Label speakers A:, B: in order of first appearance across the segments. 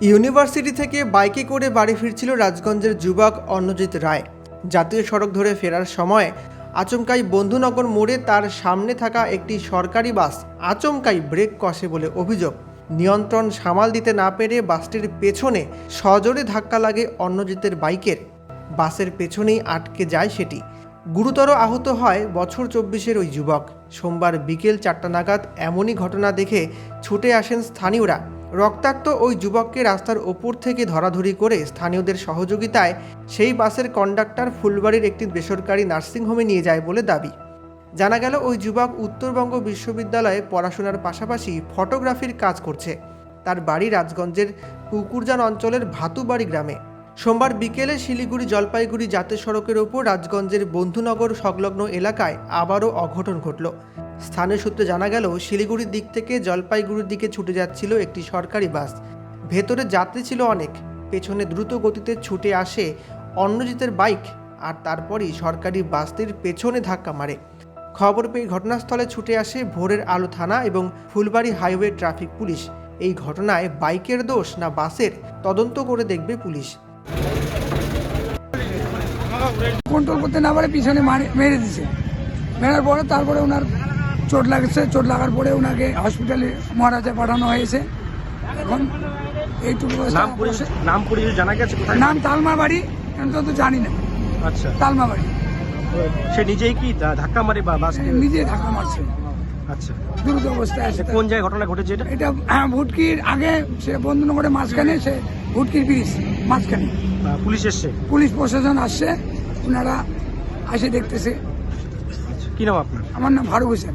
A: University থেকে বাইকে করে বাড়ি ফিরছিল রাজগঞ্জের যুবক অন্নজিৎ রায়। জাতীয় সড়ক ধরে ফেরার সময় আচমকাই বন্ধুনগর মোড়ে তার সামনে থাকা একটি সরকারি বাস আচমকাই ব্রেক কষে বলে অভিযোগ। নিয়ন্ত্রণ সামাল দিতে না পেরে বাসটির পেছনে সজোরে ধাক্কা লাগে অন্নজিতের বাইকের। বাসের পেছনেই আটকে যায় সেটি। গুরুতর আহত হয় বছর চব্বিশের ওই যুবক। সোমবার বিকেল চারটা নাগাদ এমনই ঘটনা দেখে ছুটে আসেন স্থানীয়রা। রক্তাক্ত ওই যুবককে রাস্তার ওপর থেকে ধরাধরি করে স্থানীয়দের সহযোগিতায় সেই বাসের কন্ডাক্টর ফুলবাড়ির একটি বেসরকারি নার্সিংহোমে নিয়ে যায় বলে দাবি। জানা গেল ওই যুবক উত্তরবঙ্গ বিশ্ববিদ্যালয়ে পড়াশোনার পাশাপাশি ফটোগ্রাফির কাজ করছে। তার বাড়ি রাজগঞ্জের কুকুরজান অঞ্চলের ভাতুবাড়ি গ্রামে। সোমবার বিকেলে শিলিগুড়ি জলপাইগুড়ি জাতীয় সড়কের ওপর রাজগঞ্জের বন্ধুনগর সংলগ্ন এলাকায় আবারও অঘটন ঘটল। স্থানীয় সূত্রে জানা গেল, শিলিগুড়ির দিক থেকে জলপাইগুড়ির দিকে ছুটে যাচ্ছিল একটি সরকারি বাস। ভেতরে যাত্রী ছিল অনেক। পেছনে দ্রুত গতিতে ছুটে আসে অন্নজিতের বাইক আর তারপরই সরকারি বাসটির পেছনে ধাক্কা মারে। খবর পেয়ে ঘটনাস্থলে ছুটে আসে ভোরের আলো থানা এবং ফুলবাড়ি হাইওয়ে ট্রাফিক পুলিশ। এই ঘটনায় বাইকের দোষ না বাসের? তদন্ত করে দেখবে পুলিশ।
B: কন্ট্রোল করতে না পারে পিছনে মেরে দিছে। মেরার পরে তারপরে ওনার চোট লাগছে চোট লাগার পরে ওনাকে হসপিটালে মহারাজা পাঠানো হয়েছে। এখন এইটুকু
C: নাম নাম পরিচয় জানা গেছে
B: নাম তালমা বাড়ি আমি তো জানি না।
C: আচ্ছা।
B: তালমা বাড়ি।
C: সে নিজেই কি ধাক্কা মারে বা বাস
B: নিজে ধাক্কা মারছে।
C: আচ্ছা।
B: দ্রুত অবস্থায় আছে।
C: কোন জায়গায় ঘটনা ঘটেছে এটা?
B: এটা হ্যাঁ, ভুটকির আগে সে বন্ধুনগরের মাঝখানে সে ভুটকির ব্রিজ মাঝখানে।
C: পুলিশ এসছে?
B: পুলিশ প্রশাসন আসছে ওনারা আসে দেখতেছে।
C: কি নাম আপনার?
B: আমার নাম ফারুক হোসেন।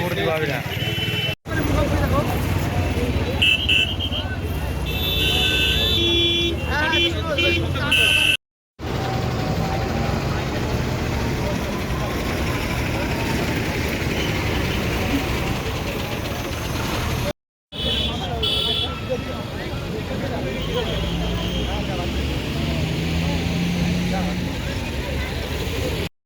C: കൊടുത്തു
D: ഭാവിലാണ്